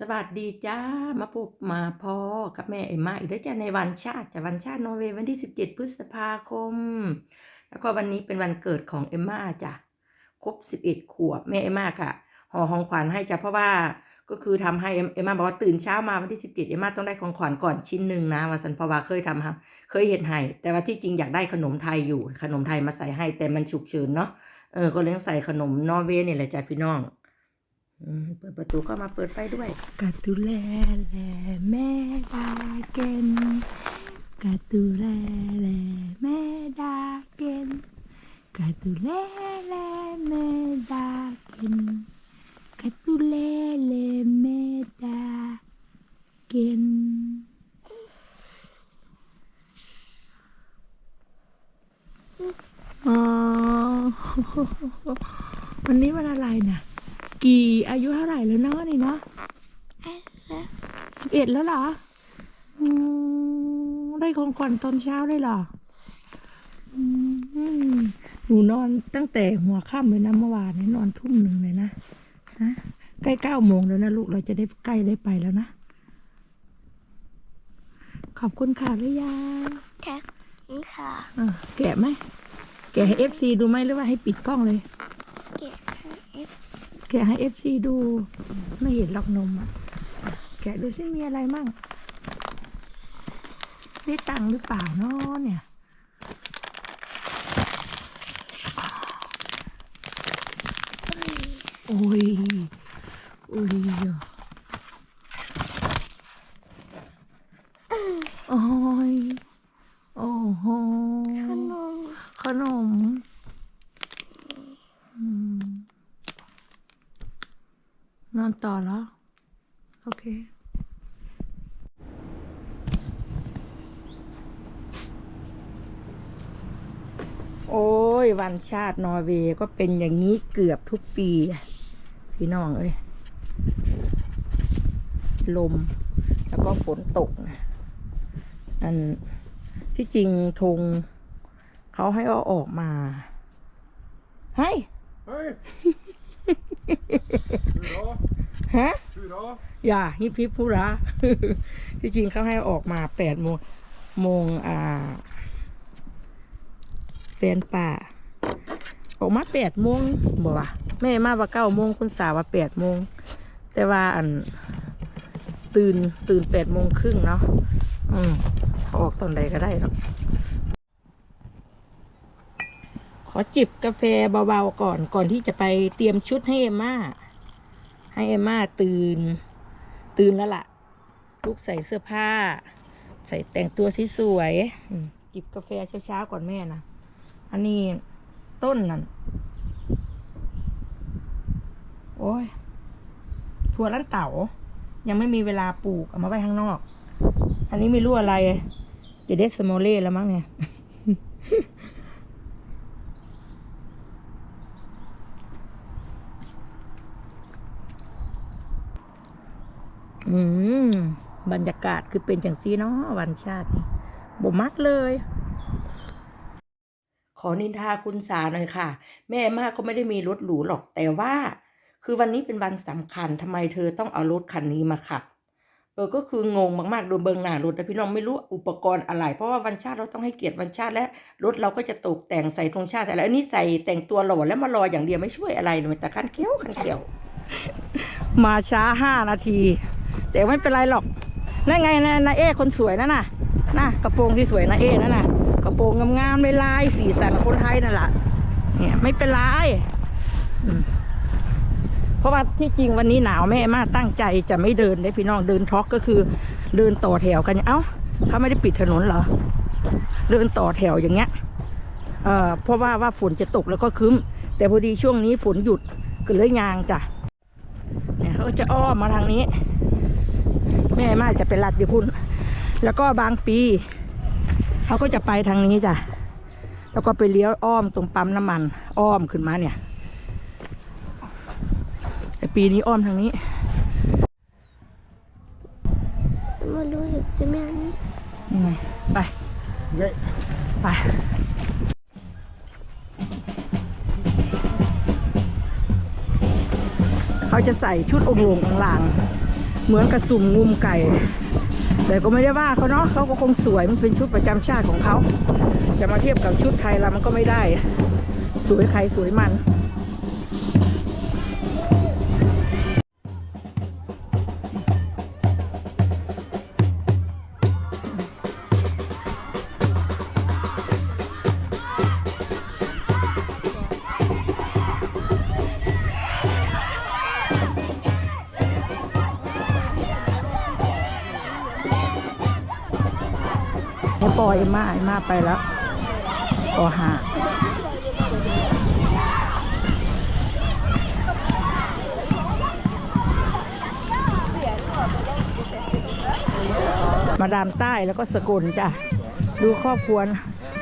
สวัสดีจ้ามาพบมาพอกับแม่เอ็มมาอีกแล้วจ้าในวันชาติจ้ะวันชาตินอร์เวย์วันที่ 17 พฤษภาคม แล้วก็วันนี้เป็นวันเกิดของเอ็มมาจ้ะครบ 11 ขวบแม่เอ็มมาค่ะห่อของขวัญให้จ้ะเพราะว่าก็คือทำให้เอ็มเอ็มมาบอกว่าตื่นเช้ามาวันที่ 17 เอ็มมาต้องได้ของขวัญก่อนชิ้นหนึ่งนะว่าสันพราะว่าเคยทำครับเคยเห็นให้แต่ว่าที่จริงอยากได้ขนมไทยอยู่ขนมไทยมาใส่ให้แต่มันฉุกเฉินเนาะเออก็เลยต้องใส่ขนมนอร์เวย์นี่แหละจ้ะพี่น้อง เปิดประตูเข้ามาเปิดไฟด้วยกาตูแลแลแม่ดาเกนกาตูแลแลแม่ดาเกนกาตูแลแลแม่ดาเกนกาตูแลแลแม่ดาเกนอ๋อวันนี้วันอะไรน่ะ กี่อายุเท่าไหร่แล้วเนาะนี่เนาะสิบเอ็ดแล้วเหรออืมได้ของขวัญตอนเช้าเลยเหรออืมหนูนอนตั้งแต่หัวค่ำเลยนะเมื่อวานนี้นอนทุ่มหนึ่งเลยนะนะใกล้เก้าโมงแล้วนะลูกเราจะได้ใกล้ได้ไปแล้วนะ ขอบคุณค่ะหรือยังแท็กนี่ค่ะอะแกะไหมแกะให้เอฟซีดูไหมหรือว่าให้ปิดกล้องเลย เก็บให้เอฟ แกะให้เอฟซีดู ไม่เห็นหรอกนมอะ แกะดูซิมีอะไรมั่งได้ตังค์หรือเปล่าเนาะเนี่ย โอ้ย โอ้ยอะโอ้ย โอ้โห ขนม ขนมอืมนอนต่อแล้ว โอเค โอ้ย วันชาตินอร์เวย์ก็เป็นอย่างนี้เกือบทุกปีอะพี่น้องเอ้ยลม แล้วก็ฝนตกนะอันที่จริงธงเขาให้เอาออกมาให้ Hej! Hur då? ฮะ Hur då? อย่าฮิปฮิปพูระที่จริงเขาให้เอาออกมาแปดโมงโมงอ่าแฟนป่า ออกมาแปดโมงบอกว่าแม่มาว่าเก้าโมงคุณสาวว่าแปดโมงแต่ว่าอันตื่นตื่นแปดโมงครึ่งเนาะอืมออกตอนใดก็ได้หรอกขอจิบกาแฟเบาๆก่อนก่อนที่จะไปเตรียมชุดให้เอมม่าให้เอมม่าตื่น ตื่นแล้วล่ะลุกใส่เสื้อผ้า ใส่แต่งตัวสวยๆจิบกาแฟเช้าๆก่อนแม่นะอันนี้ ต้นนั่น โอ้ย ถั่วลันเต๋ายังไม่มีเวลาปลูก เอามาไว้ข้างนอก อันนี้ไม่รู้อะไรเจเดสโมเล่แล้วมั้งเนี่ย อืม บรรยากาศคือเป็นจังซีเนาะวันชาตินี่บ่มักเลย อนินทาคุณสาหน่อยค่ะ แม่มากก็ไม่ได้มีรถหรูหรอกแต่ว่า คือวันนี้เป็นวันสำคัญทำไมเธอต้องเอารถคันนี้มาขับเออก็คืองงมากๆดูเบิงหน้ารถนะพี่น้องไม่รู้อุปกรณ์อะไร เพราะว่าวันชาติเราต้องให้เกียรติวันชาติและรถเราก็จะตกแต่งใส่ธงชาติใส่อะไรอันนี้ใส่แต่งตัวหล่อแล้วมารออย่างเดียวไม่ช่วยอะไรเลยแต่คันเขี้ยวคันเขี้ยว มาช้าห้านาทีแต่ไม่เป็นไรหรอกนั่นไงนะนาเอ้คนสวยนั่นน่ะน่ะกระโปรงที่สวยนาเอ้นั่นน่ะ กระโปรงงามๆเลยลายสีสันคนไทยนั่นแหละเนี่ยไม่เป็นไรอืมเพราะว่าที่จริงวันนี้หนาวแม่มากตั้งใจจะไม่เดินได้พี่น้องเดินทร็อกก็คือ เดินต่อแถวกันเอ้าเขาไม่ได้ปิดถนนเหรอเดินต่อแถวอย่างเงี้ยเอ่อเพราะว่าว่าฝนจะตกแล้วก็คึ้ม แต่พอดีช่วงนี้ฝนหยุดก็เลยยางจ้ะเนี่ยเขาจะอ้อมมาทางนี้ แม่มากจะไปลัดอยู่พุ่น แล้วก็บางปี เขาก็จะไปทางนี้จ้ะ แล้วก็ไปเลี้ยวอ้อมตรงปั๊มน้ำมัน อ้อมขึ้นมาเนี่ยแต่ปีนี้อ้อมทางนี้มารู้สึกจะไม่อันนี้ยังไงไป Okej. ไปเขาจะใส่ชุดองค์ลงองลาง เหมือนกระสุ่มงุมไก่ แต่ก็ไม่ได้ว่าเขาเนาะเขาก็คงสวยมันเป็นชุดประจำชาติของเขา จะมาเทียบกับชุดไทยเรามันก็ไม่ได้ สวยใครสวยมัน ให้ปล่อยมาไอ้มาไปแล้วปอหามาดามใต้แล้วก็สกุลจ้ะ ดูครอบครัว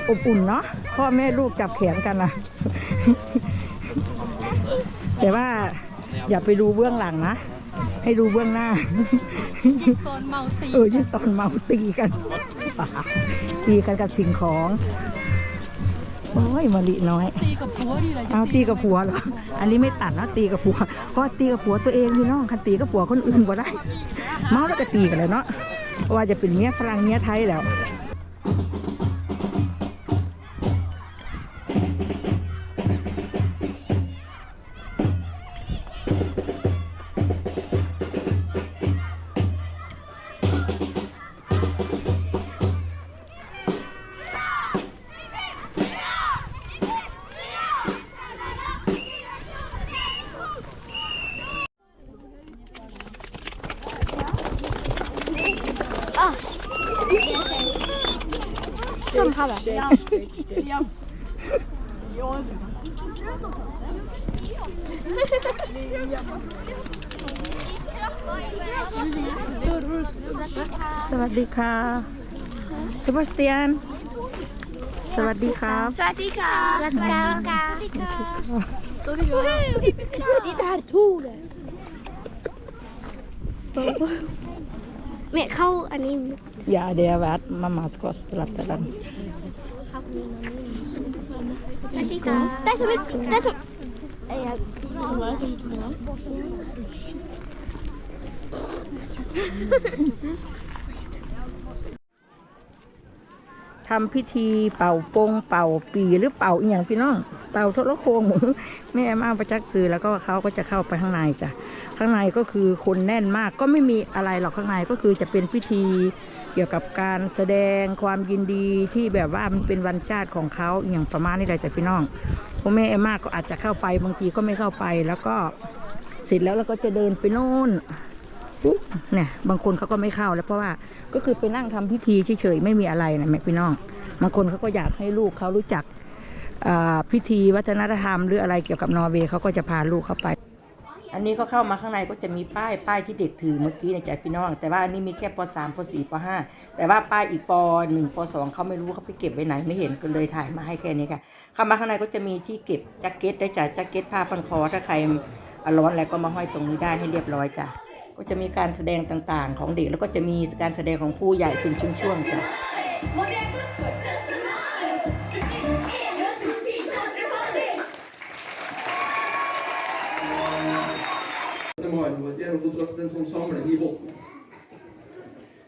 อบอุ่นเนาะพ่อแม่ลูกจับแขนกันนะแต่ว่าอย่าไปดูเบื้องหลังนะ ให้ดูเบื้องหน้าตอนเมาตีเออยิ่งตอนเมาตีกัน ตีกันกับสิ่งของโอ้ยมะลิน้อย ตีกับผัวดีเลยเอาตีกับผัวเหรอ อันนี้ไม่ตัดนะตีกับผัวก็ตีกับผัวตัวเองพี่น้องคันตีกับผัวคนอื่นก็ได้ เมาแล้วก็ตีกันเลยเนาะเพราะว่าจะเป็นเมียฝรั่งเมียไทยแล้ว สวัสดีค่ะเซบาสเตียน สวัสดีครับ สวัสดีค่ะ สวัสดีค่ะ สวัสดีค่ะสวัสดีค่ะนี่ตาทู่เลยแม่เข้าอันนี้ Ja, det har vært mammas kostlatteren. สวัสดีค่ะได้สมิ ธได้สมิธไอ้ยาทำพิธีเป่าปงเป่าปีหรือเป่าอีหยังพี่น้องเป่าทรโคงแม่มาประจักษ์ซื้อแล้วก็เขาก็จะเข้าไปข้างในจ้ะข้างในก็คือคนแน่นมากก็ไม่มีอะไรหรอกข้างในก็คือจะเป็นพิธีเกี่ยวกับการแสดงความยินดีที่แบบว่ามันเป็นวันชาติของเขาอหย่างประมาณนี้แหละจ้ะพี่น้องพ่อแม่เอมมาก็อาจจะเข้าไปบางทีก็ไม่เข้าไปแล้วก็เสร็จแล้วเราก็จะเดินไปโน่น ปุ๊บเนี่ยบางคนเขาก็ไม่เข้าแล้วเพราะว่าก็คือไปนั่งทำพิธีเฉยๆไม่มีอะไรนะแม่พี่น้องบางคนเขาก็อยากให้ลูกเขารู้จักพิธีวัฒนธรรมหรืออะไรเกี่ยวกับนอร์เวย์เขาก็จะพาลูกเข้าไป อันนี้ก็เข้ามาข้างในก็จะมีป้ายป้ายที่เด็กถือเมื่อกี้ในใจพี่น้อง แต่ว่าอันนี้มีแค่ป .3 ป .4 ป .5 แต่ว่าป้ายอีกป .1 ป .2 เขาไม่รู้เขาไปเก็บไว้ไหนไม่เห็นก็เลยถ่ายมาให้แค่นี้ค่ะเข้ามาข้างในก็จะมีที่เก็บแจ็คเก็ตได้จ้ะแจ็คเก็ตผ้าพันคอถ้าใครร้อนแล้วก็มาห้อยตรงนี้ได้ให้เรียบร้อยจ้ะ ก็จะมีการแสดงต่างๆ ของเด็กแล้วก็จะมีการแสดงของผู้ใหญ่เป็นช่วงๆจ้ะ De har jo et gjennomgått en sånn samling i båten.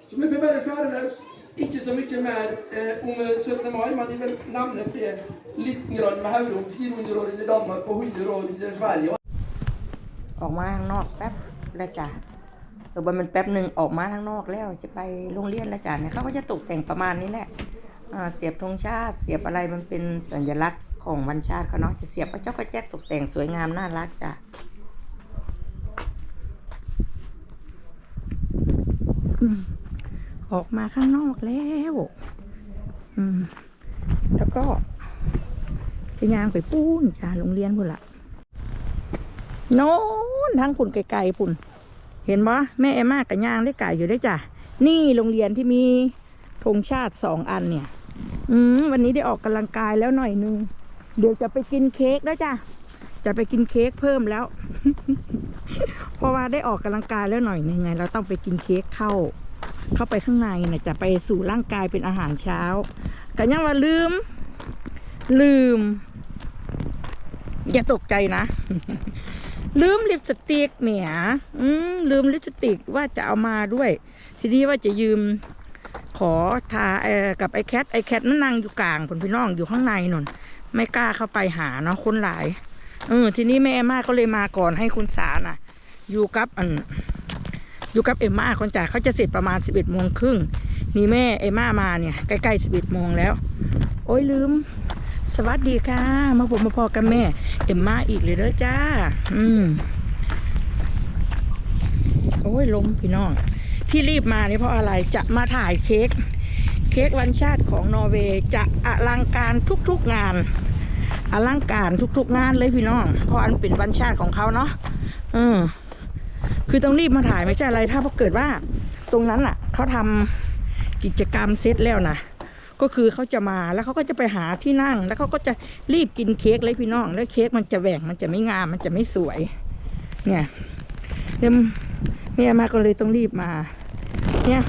Så vi får bare skjære løs. Ikke så mye mer eh, om 17. mai, men jeg vil nevne det litt grann med hodet om 400 år under Danmark og 100 år under Sverige. ออกมาข้างนอกแป๊บแล้วจ้ะ เออมันแป๊บหนึ่งออกมาข้างนอกแล้วจะไปโรงเรียนแล้วจ้ะเนี่ยเขาก็จะตกแต่งประมาณนี้แหละเสียบธงชาติ เสียบอะไรมันเป็นสัญลักษณ์ของวันชาติเขาเนาะจะเสียบกระจกกระแจกตกแต่งสวยงามน่ารักจ้ะออกมาข้างนอกแล้วอืมแล้วก็จะยางไปปูนจ้ะโรงเรียนพุ่นละโน้นทั้งผุนไกลๆผุน เห็นบ่แม่เอมากับย่างได้ไก่อยู่ได้จ้ะ นี่โรงเรียนที่มีธงชาติสองอันเนี่ย อืมวันนี้ได้ออกกำลังกายแล้วหน่อยนึง เดี๋ยวจะไปกินเค้กแล้วจ้ะ จะไปกินเค้กเพิ่มแล้ว เพราะว่าได้ออกกำลังกายแล้วหน่อยนึงไง เราต้องไปกินเค้กเข้า เข้าไปข้างในนะจะไปสู่ร่างกายเป็นอาหารเช้ากันยังว่าลืม ลืม อย่าตกใจนะ ลืมลิปสติกเหมียอืมลืมลิปสติกว่าจะเอามาด้วย ทีนี้ว่าจะยืม ขอทาเออกับไอแคทไอแคทมันนั่งอยู่กลางผลพี่น้องอยู่ข้างในนนไม่กล้าเข้าไปหาเนาะคนหลายเออทีนี้แม่เอมมาก็เลยมาก่อนให้คุณสาน่ะ อยู่กับอันอยู่กับเอมาคนจ่ายเขาจะเสร็จประมาณสิบเอ็ดโมงครึ่งนี่แม่เอมมามาเนี่ยใกล้ๆสิบเอ็ดโมงแล้ว โอ้ยลืม สวัสดีค่ะ มาผมมาพอกับแม่ เอ็มมาอีกเลยเด้อจ้า อืมโอ้ยลมพี่น้อง ที่รีบมานี่เพราะอะไรจะมาถ่ายเค้กเค้กวันชาติของนอร์เวย์จะอลังการทุกๆงาน อลังการทุกๆงานเลยพี่น้องเพราะอันเป็นวันชาติของเขาเนาะเออคือต้องรีบมาถ่ายไม่ใช่อะไรถ้าเกิดว่า ตรงนั้นอะเขาทำกิจกรรมเสร็จแล้วนะ ก็คือเขาจะมาแล้วเขาก็จะไปหาที่นั่ง แล้วเขาก็จะรีบกินเค้กเลยพี่น้อง แล้วเค้กมันจะแหว่งมันจะไม่งามมันจะไม่สวย เนี่ยเดี๋ยวแม่มาก็เลยต้องรีบมา เนี่ย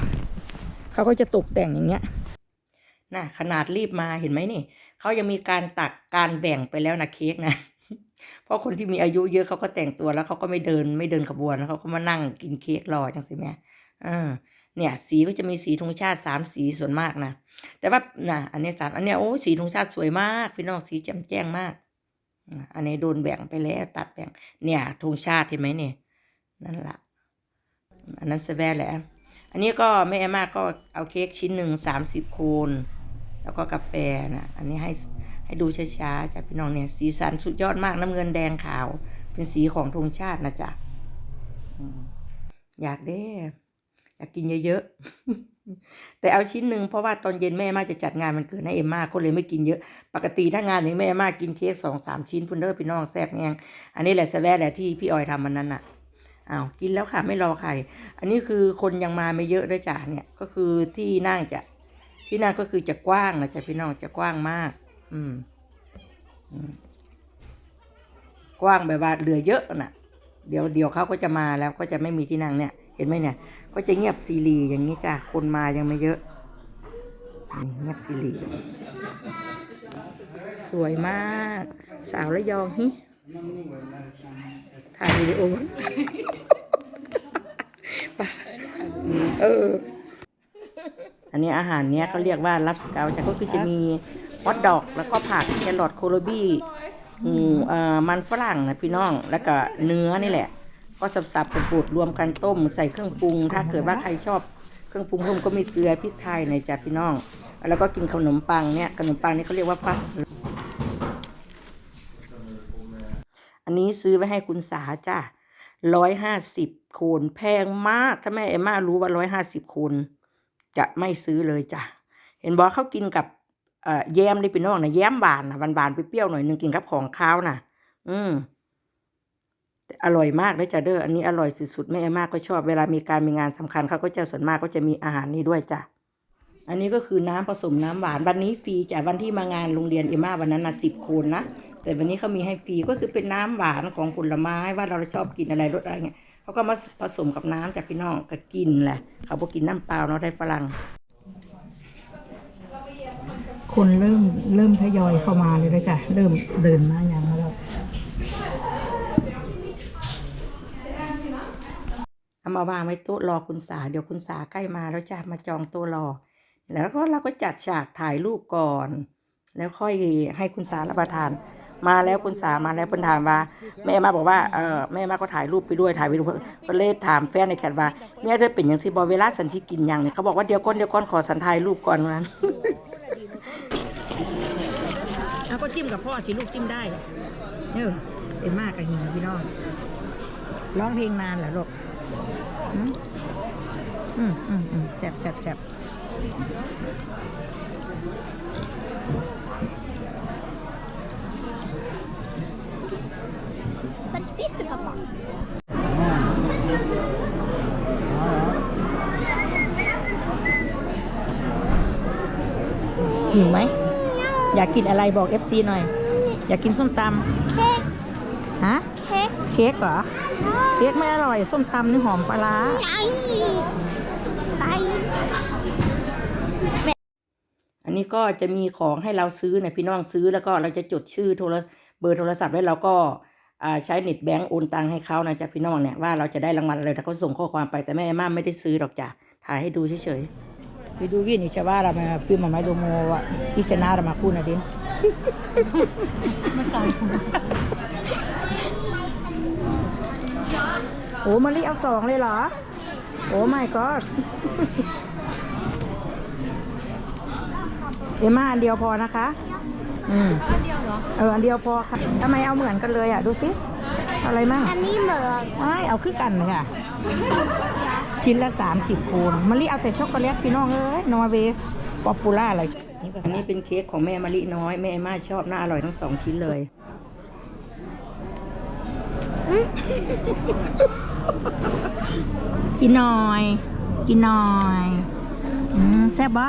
เขาก็จะตกแต่งอย่างเงี้ยน่ะขนาดรีบมาเห็นไหมนี่เขายังมีการตักการแบ่งไปแล้วนะเค้กนะเพราะคนที่มีอายุเยอะเขาก็แต่งตัวแล้วเขาก็ไม่เดินไม่เดินขบวนแล้วเขาก็มานั่งกินเค้กรอจังสิแม่เออ เนี่ยสีก็จะมีสีธงชาติสามสีส่วนมากนะแต่ว่านะอันนี้สามอันเนี้ยโอ้สีธงชาติสวยมากพี่น้องสีแจ่มแจ้งมากอันนี้โดนแบ่งไปแล้วตัดแบ่งเนี่ยธงชาติเห็นไหมเนี่ยนั่นละอันนั้นสแวร์แหละอันนี้ก็แม่อมมาก็เอาเค้กชิ้นหนึ่งสามสิบโคนแล้วก็กาแฟนะอันนี้ให้ให้ดูช้าๆจ้ะพี่น้องเนี่ยสีสันสุดยอดมากน้ำเงินแดงขาว เป็นสีของธงชาตินะจ๊ะอยากเด้ อยากกินเยอะๆ แต่เอาชิ้นหนึ่งเพราะว่าตอนเย็นแม่มาจะจัดงานมันเกิดให้เอ็มมาก็เลยไม่กินเยอะ ปกติถ้างานนี้แม่มากินเค้กสองสามชิ้นพุ่นเด้อพี่น้องแซ่บแงงอันนี้แหละสแวร์แหละที่พี่ออยทำมันนั้นน่ะอ้าวกินแล้วค่ะไม่รอใคร อันนี้คือคนยังมาไม่เยอะด้วยจ้ะเนี่ยก็คือที่นั่งจะที่นั่งก็คือจะกว้างนะจ๊ะพี่น้องจะกว้างมาก อืมอืมกว้างแบบว่าเหลือเยอะน่ะ เดี๋ยวเดี๋ยวเขาก็จะมาแล้วก็จะไม่มีที่นั่งเนี่ย เห็นไหมเนี่ย ก็จะเงียบซีรีอย่างนี้จ้ะคนมายังไม่เยอะนี่เงียบซีรีสวยมาก สาวระยองฮิถ่ายวิดีโอเออ อันนี้อาหารเนี้ยเขาเรียกว่าลับสเกลจ้ะก็คือจะมีฮอทดอก แล้วก็ผักแครอทโคโลบี้หมูเอ่อมันฝรั่งนะพี่น้อง แล้วก็เนื้อนี่แหละ ก็สับๆปูดๆรวมกันต้มใส่เครื่องปรุง ถ้าเกิดว่าใครชอบเครื่องปรุงเพิ่มก็มีเกลือพริกไทยหน่อยจ้ะพี่น้อง แล้วก็กินขนมปังเนี่ยขนมปังนี่เขาเรียกว่าฟักอันนี้ซื้อไว้ให้คุณสาจ้ะร้อยห้าสิบโคนแพงมาก ถ้าแม่เอมมารู้ว่าร้อยห้าสิบโคนจะไม่ซื้อเลยจ้ะ เห็นบอกเขากินกับเอ่อแยมได้พี่น้องนะแยมหวานนะหวานๆเปรี้ยวๆหน่อยนึงกินกับของข้าวนะอืม อร่อยมากเลยจ้ะเด้ออันนี้อร่อยสุดๆแม่อมาก็ชอบเวลามีการมีงานสำคัญเขาก็จะส่วนมากก็จะมีอาหารนี้ด้วยจ้ะอันนี้ก็คือน้ำผสมน้ำหวานวันนี้ฟรีจ้ะวันที่มางานโรงเรียนเอมมาวันนั้นนะสิบคนนะแต่วันนี้เขามีให้ฟรีก็คือเป็นน้ำหวานของผลไม้ว่าเราชอบกินอะไรรสอะไรเงี้ยเขาก็มาผสมกับน้ำจากพี่น้องก็กินแหละเขาบอกกินน้ำเปล่าเนาะไทยฝรั่งคนเริ่มเริ่มทยอยเข้ามาเลยจ้ะเริ่มเดินมาอย่างแล้ว เอามาวางไว้โต๊ะรอคุณสา เดี๋ยวคุณสาใกล้มาแล้วจะมาจองโต๊ะรอ แล้วก็เราก็จัดฉากถ่ายรูปก่อน แล้วค่อยให้คุณสารับประทาน มาแล้วคุณสามาแล้วเพิ่นถามว่า แม่มาบอกว่าเออแม่มาก็ถ่ายรูปไปด้วยถ่ายวิดีโอเพิ่นเลยถามแฟนในแคทว่าแม่เธอเป็นหยังสิบ่เวลาสันสิกินหยังเนี่ยเขาบอกว่าเดี๋ยวก่อนเดี๋ยวก่อนขอสันถ่ายรูปก่อนว่านั้นเอาก็จิ้มกับพ่อสิลูกจิ้มได้เออเป็นมากกับหิงพี่น้องร้องเพลงนานเหรอลูก อืมอืมอืมอืมแซ่บแซ่บแซ่บ Vad spiser du pappa? หิวไหม อยากกินอะไรบอกเอฟซีหน่อย อยากกินส้มต Kek. ำฮะ Kek. เค้กเหรอ เค้กไม่อร่อย ส้มตำนี่หอมปลาร้า Nej. Nej. อันนี้ก็จะมีของให้เราซื้อนะพี่น้องซื้อแล้วก็เราจะจดชื่อโทรเบอร์โทรศัพท์แล้วเราก็อ่าใช้เน็ตแบงก์โอนตังค์ให้เขานะจ๊ะพี่น้องเนี่ยว่าเราจะได้รางวัลอะไรแต่เขาส่งข้อความไปแต่แม่ม่าไม่ได้ซื้อหรอกจ้ะถ่ายให้ดูเฉยๆ Vidu gini cara ma film ma domo i scenario ma kuna din. มาใส่ โอ้มารีเอาสองเลยเหรอ โอ้ไม่ก็เอมมาอันเดียวพอนะคะ อืมอันเดียวเหรอ เอออันเดียวพอค่ะทำไมเอาเหมือนกันเลยอะ ดูสิเอาอะไรมั่งอันนี้เหมือนไม่เอาคือกันเลยค่ะ ชิ้นละสามสิบโคนมะลิเอาแต่ช็อกโกแลตพี่น้องเอ้ยนอร์เวย์ป๊อปปูล่าอะไรอันนี้เป็นเค้กของแม่มะลิน้อย แม่เอมมาชอบน่าอร่อยทั้งสองชิ้นเลย กินหน่อย กินหน่อยอืมแซ่บปะ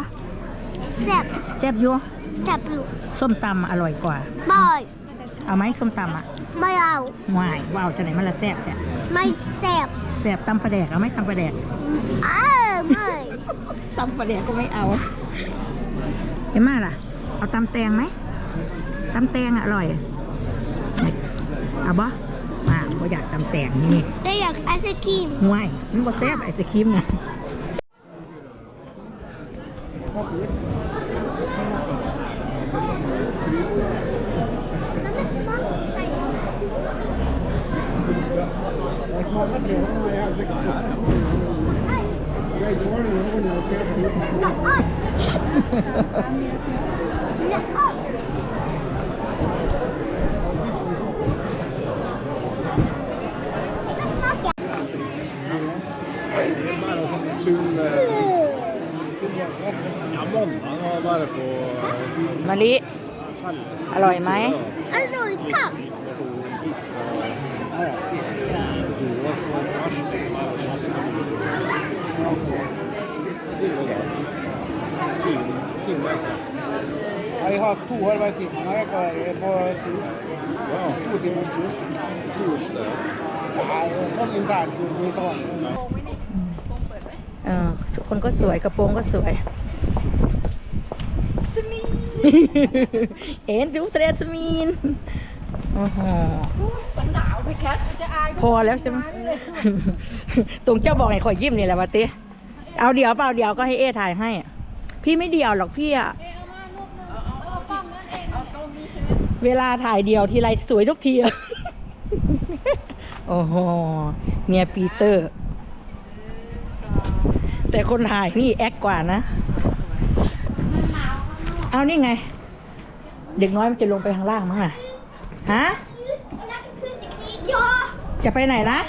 แซ่บแซ่บอยู่แซ่บอยู่ส้มตำอร่อยกว่าบ่อยเอาไหมส้มตำอะไม่เอาวายว้าวจะไหนมันละแซ่บแต่ไม่แซ่บแซ่บตำปลาแดกเอาไหมตำปลาแดกเออไม่ตำปลาแดกก็ไม่เอาเห็นมาล่ะ เอาตำแตงไหมตำแตงอะอร่อยเอาบ่มาบ่ อยากตำแตงนี่ได้อยากไอศครีมห่วยมันบ่แซ่บไอศครีมนะ Ja, många har varit på มะลิ อร่อยไหม อร่อยค่ะ pizza och Asien. Du var på Fin, fin vecka. Ja, vi har to arbeidstimer på Ja, to timer. torsdag. Nei, sånn internt. vi tar den. เออคนก็สวยกระโปรงก็สวยสมี เอ็นดูเทรสมีนโอ้โหมันหนาวพี่แคทจะอายพอแล้วใช่ไหมตรงเจ้าบอกไงขอยิ้มนี่แหละวะเต้เอาเดี๋ยวเปล่าเดี๋ยวก็ให้เอถ่ายให้ พี่ไม่เดียวหรอกพี่อะเอ๊ะเอามารูปนึงเอาเอากล้องนั่นเองเอาตรงนี้ใช่ไหมเวลาถ่ายเดียวทีไรสวยทุกทีอะโอ้โหเมียปีเตอร์ แต่คนถ่ายนี่แอคกว่านะ เอานี่ไง เด็กน้อยมันจะลงไปข้างล่างมั้งน่ะฮะนักพื้นจะคลียอจะไปไหนนะ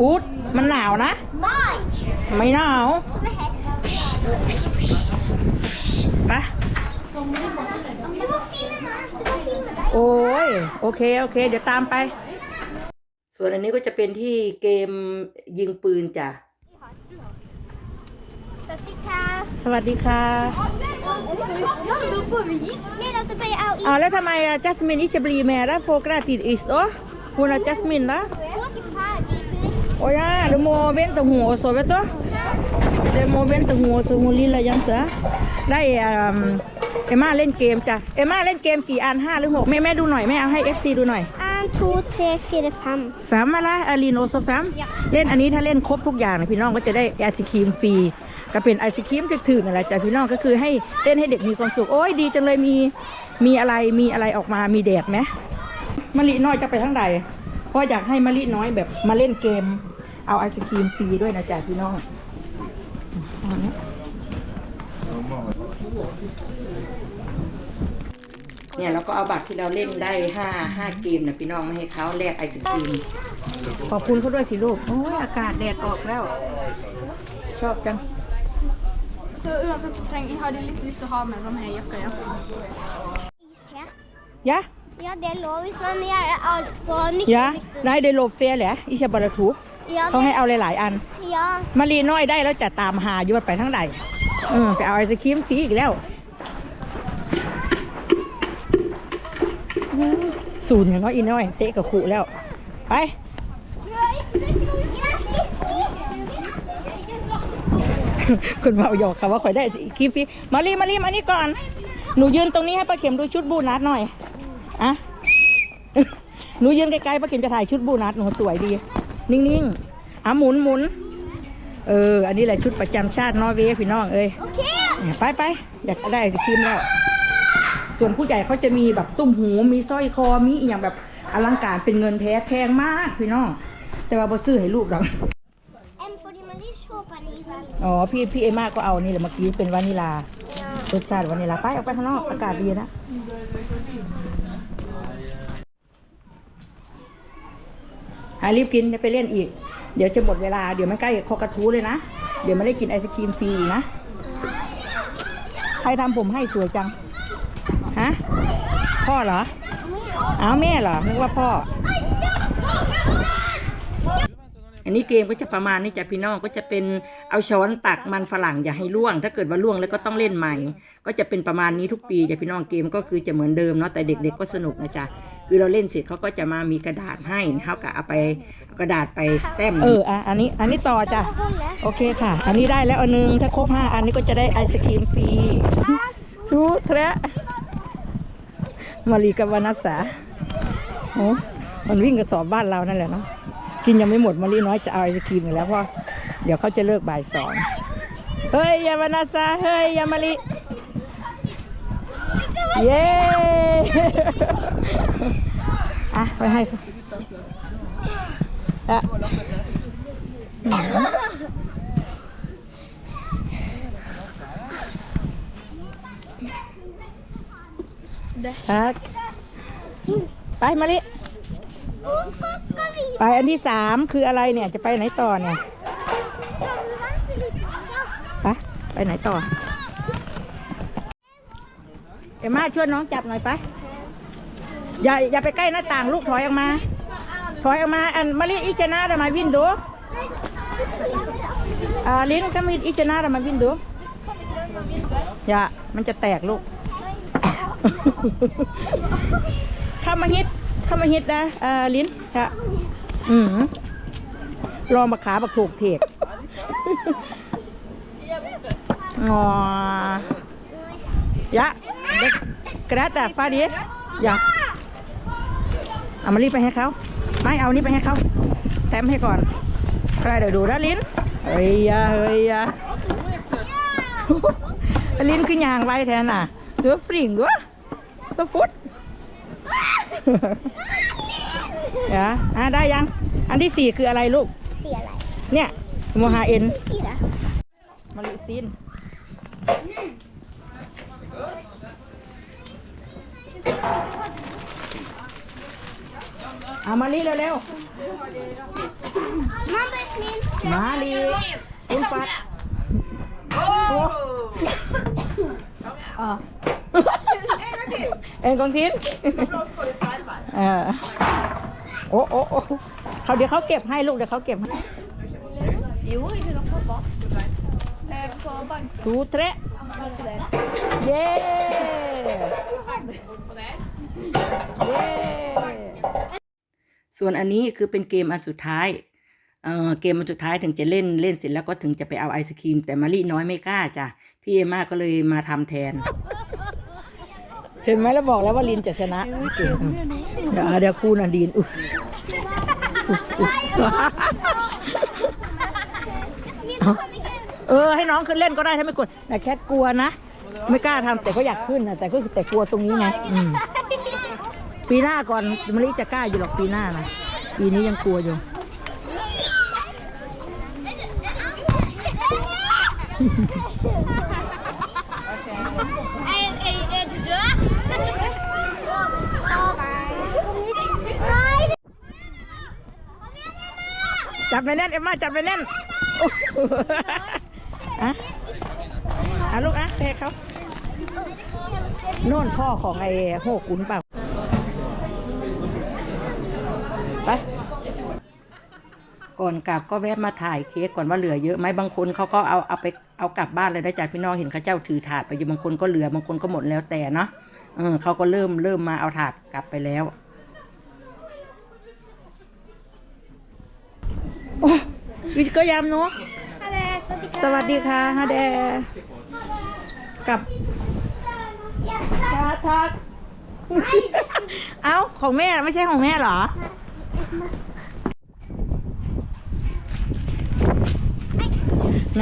อูดมันหนาวนะ ไม่ไม่หนาวไม่เห็นไปดูว่าฟิล์มมาดูว่าฟิล์มมาได้โอ้ยโอเค โอเค เดี๋ยวตามไป ส่วนอันนี้ก็จะเป็นที่เกมยิงปืนจ้ะส วัสดีค่ะสวัสดีค่ะดูฟูมิสแม่เราจะไปเอาอีกอ๋อแล้วทำไมอะจัสมินอิชบรีแม่ละโฟกราติดอิสโอคุณอะจัสมินละพวกกิฟาดีใช่ไหมโอ้ยอะเดโมเวนตหัวโซเวตโตเดโมเวนตหัวโซฮูลินละยังเถอะได้อ่าเอมมาเล่นเกมจ้ะเอมมาเล่นเกมกี่อันห้าหรือหกแม่แม่ดูหน่อยแม่เอาให้เอฟซีดูหน่อย1 2 3 4 5แฟมมาละอารีโนโซแฟมเล่นอันนี้ถ้าเล่นครบทุกอย่างนะพี่น้องก็จะได้ไอศครีมฟรี ก็เป็นไอศครีมถึกๆนั่นแหละจ้ะพี่น้องก็คือให้เล่นให้เด็กมีความสุขโอ้ยดีจังเลยมีมีอะไรมีอะไรออกมามีแดดไหมมะลิน้อยจะไปทั้งใดเพราะอยากให้มะลิน้อยแบบมาเล่นเกม เอาไอศครีมฟรีด้วยนะจ๊ะพี่น้องเอาเนี้ยเนี่ยเราก็เอาบัตรที่เราเล่นได้ห้าห้าเกมนะพี่น้องมาให้เขาแลกไอศครีมขอบคุณเขาด้วยสิลูกโอ้ยอากาศแดดออกแล้ว ชอบจัง Så uansett så trenger jeg har litt lyst til å ha med sånn her jakke. Ja. Ja. ยะ ja, det er lov hvis man gjør alt på ยะ nytt. นายเดโลเฟียแหละอิชาบาราทู Ja, เขาให้ det, เอาหลาย ๆ อัน ja. มารีน้อยได้แล้วจะตามหาอยู่ว่าไปทั้งใดเออไปเอาไอศครีมฟรีอีกแล้วอืมศูนย์อย่างน้อยอีน้อย เตะกับขู่แล้ว ไป คุณเมาหยอกค่ะว่าข่อยได้คลิปพี่มารีมารีมานี่ก่อน หนูยืนตรงนี้ให้ป้าเข็มดูชุดบูนัดหน่อยอะหนูยืนใกล้ๆป้าเข็มจะถ่ายชุดบูนัสหนูสวยดี นิ่งๆอะหมุนหมุนเออ อันนี้แหละชุดประจำชาตินอร์เวย์พี่น้องเอ้ยเนี่ยไปไปอยากได้ไอศครีมแล้ว ส่วนผู้ใหญ่เขาจะมีแบบตุ้มหูมีสร้อยคอมีอหย่างแบบอลังการเป็นเงินแท้แพงมากพี่น้อง แต่ว่าบ่ซื้อให้ลูกดอก En får de man köpa den i Sverige? อ๋อพี่พี่เอม่าก็เอานี่แหละเมื่อกี้เป็นวานิลารสชาติวานิลาไปออกไปข้างนอกอากาศดีนะหารีบกินจะไปเล่นอีก เดี๋ยวจะหมดเวลาเดี๋ยวมันใกล้คอกระทู้เลยนะ เดี๋ยวไม่ได้กินไอศครีมฟรีนะ ใครทำผมให้สวยจัง ฮะ พ่อเหรออ้าวแม่เหรอ นึกว่าพ่อ อันนี้เกมก็จะประมาณนี้จ้ะพี่น้องก็จะเป็นเอาช้อนตักมันฝรั่งอย่าให้ล่วง ถ้าเกิดว่าล่วงแล้วก็ต้องเล่นใหม่ ก็จะเป็นประมาณนี้ทุกปีจ้ะพี่น้องเกมก็คือจะเหมือนเดิมเนาะแต่เด็ก ๆ ก็สนุกนะจ๊ะคือเราเล่นเสร็จเขาก็จะมามีกระดาษให้เขาก็เอาไปกระดาษไปสแตมป์เอออะอันนี้อันนี้ต่อจ้ะโอเคค่ะ อันนี้ได้แล้วอันนึงถ้าครบห้าอันนี้ก็จะได้ไอศครีมฟรีชูแทะมารีกับวานัสสาโอ้มันวิ่งกระสอบบ้านเรานั่นแหละเนาะ กินยังไม่หมดมารีน้อยจะเอาไอศครีมอีกแล้วเพราะเดี๋ยวเขาจะเลิกบ่ายสองเฮ้ยยามานาซาเฮ้ยยามารีเย้อะไปให้อะครับไปมาลิ ไปอันที่สามคืออะไรเนี่ยจะไปไหนต่อเนี่ยไปไปไหนต่อ เอ็มมาช่วยน้องจับหน่อยไปอย่าอย่าไปใกล้หน้าต่างลูกถอยออกมา ถอยออกมาอันมาลีอิจนาดมาวินดูอ่าลิ้นก็มีอิจนาดมาวินดูอย่ามันจะแตกลูกเข้ามาฮิตเข้ามาฮิตนะเอ่อลิ้นค่ะอืมลองบักขาบักถูกเทกงอยะเด็กกระดาษแต่ฟ้าดีอยะเอามารีบไปให้เขาไม่เอานี่ไปให้เขาแต้มให้ก่อนใครเดี๋ยวดูนะลิ้นเฮ้ยยะเฮ้ยยะลิ้นคือยางไว้แทนน่ะเดือฟริงด้วยสฟุต เดี๋ยวอะได้ยัง อันที่สี่คืออะไรลูก Ser det. เนี่ยโมฮาเอ็น Fyra. มาลิซิน เอามาลีเร็ว Mamma är min. ๆมาลีคุณปัดโอ้ อะ เอ็นกองทินเออโอ้โอ้โอ้เขาเดี๋ยวเขาเก็บให้ลูกเดี๋ยวเขาเก็บให้ Jo, vi kan få bort. Eh, På bank. ดูเทะเย้ เย้ ส่วนอันนี้คือเป็นเกมอันสุดท้าย เออเกมอันสุดท้ายถึงจะเล่นเล่นเสร็จแล้วก็ถึงจะไปเอาไอศครีม แต่มารีน้อยไม่กล้าจ้ะ พี่เอม่าก็เลยมาทำแทน เห็นไหมแล้วบอกแล้วว่าลินจะชนะเก่งเดี๋ยวเดี๋ยวครูนันดีนอุ๊ยอุ๊ยอุ๊ยเอาเออ ให้น้องขึ้นเล่นก็ได้ถ้าไม่กดแต่แค่กลัวนะ ไม่กล้าทำแต่ก็อยากขึ้นนะแต่ก็คือแต่กลัวตรงนี้ไงอืมปีหน้าก่อนมะลิจะกล้าอยู่หรอกปีหน้านะปีนี้ยังกลัวอยู่ จับไปแน่นเอ็มมาจับไปแน่นโอ้โหอะอะลูกอะแพ้เขาโน่นพ่อของไอ้โฮกุนเปล่าไปก่อนกลับก็แวะมาถ่ายเค้กก่อนว่าเหลือเยอะไหมบางคนเขาก็เอาเอาไปเอากลับบ้านเลยได้จากพี่น้องเห็นเข้าเจ้าถือถาดไปอยู่บางคนก็เหลือบางคนก็หมดแล้วแต่เนาะเออเขาก็เริ่มเริ่มมาเอาถาดกลับไปแล้ว โอ้วิชก็ยามเนาะ Hallå, สวัสดีค่ะฮะแดกับทาทักเอ้า ของแม่ไม่ใช่ของแม่เหรอ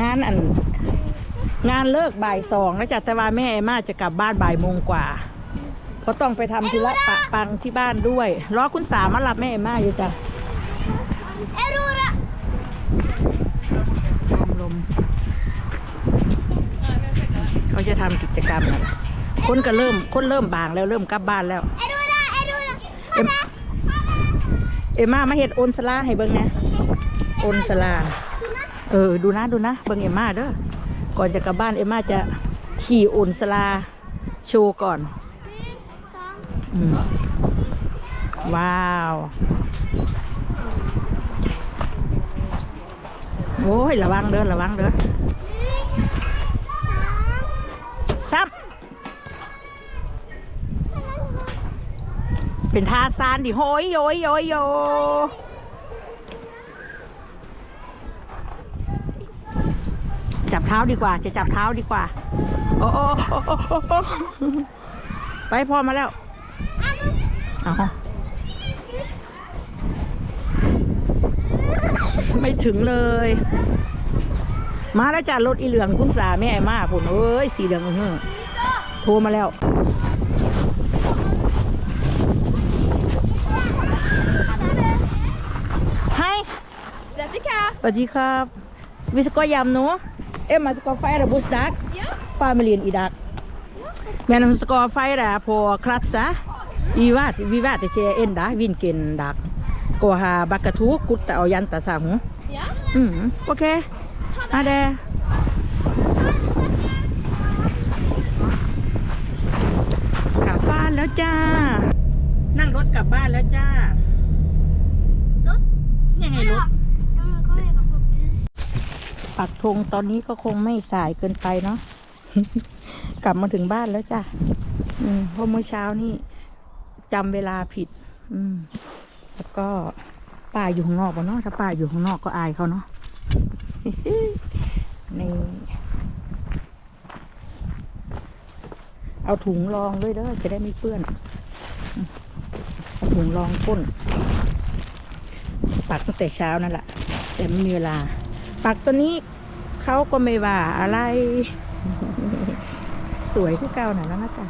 งานอันงานเลิกบ่ายสองแล้วจ้ะแต่ว่าแม่เอมมาจะกลับบ้านบ่ายโมงกว่า เพราะต้องไปทำธุระปะปังที่บ้านด้วย รอคุณสามารับแม่เอมมาอยู่จ้ะ Aurora! ลมลมเขา จะทำกิจกรรมอะไรคนก็เริ่มคนเริ่มบางแล้วเริ่มกลับบ้านแล้ว Aurora! Aurora! เอ็มเอ็มมามาเห็ดโอนสลาให้เบิ่งนะโอนสลาเออดูนะดูนะเบิ่งเอ็มมาเด้อก่อนจะกลับบ้านเอ็มมาจะขี่โอนสลาโชว์ก่อนอืมว้าวโอ้ยระวังเด้อระวังเด้อ ซับเป็นทาซานดิโหยโยยโยยโยจับเท้าดีกว่า จะจับเท้าดีกว่า โอ้โอไปพอมาแล้วเอาไม่ถึงเลย มาแล้วจ้ารถอีเหลืองคุณสาแม่มาผุนเอ้ยสีเหลืองอื้อโทรมาแล้ว Hej, Jessica! สวัสดีครับ Vi ska jämna. Emma ska fira bussdag. Ja. Familjen idag. Men hon ska fira på Kratsa. Vi vet, vi vet inte ända vilken dag. Ska ha bakatu, kutta och janta sa hon. Ja. Mm, okej. Ha det. กลับ บ้านแล้วจ้า นั่งรถกลับบ้านแล้วจ้า รถยังไงรถ Jag kommer leva på hus. ปักธงตอนนี้ก็คงไม่สายเกินไปเนาะ กลับมาถึงบ้านแล้วจ้ะอืมเพราะเมื่อเช้านี่จำเวลาผิด อืม แล้วก็ป้าอยู่ข้างนอกปะเนาะถ้าป้าอยู่ข้างนอกก็อายเขาเนาะ นี่เอาถุงรองด้วยเด้อจะได้ไม่เปื้อนเอาถุงรองก้น ปักตั้งแต่เช้านั่นแหละแต่ไม่มีเวลา ปักตัวนี้เขาก็ไม่ว่าอะไร สวยที่เก่าหน่อยแล้วนะจ๊ะ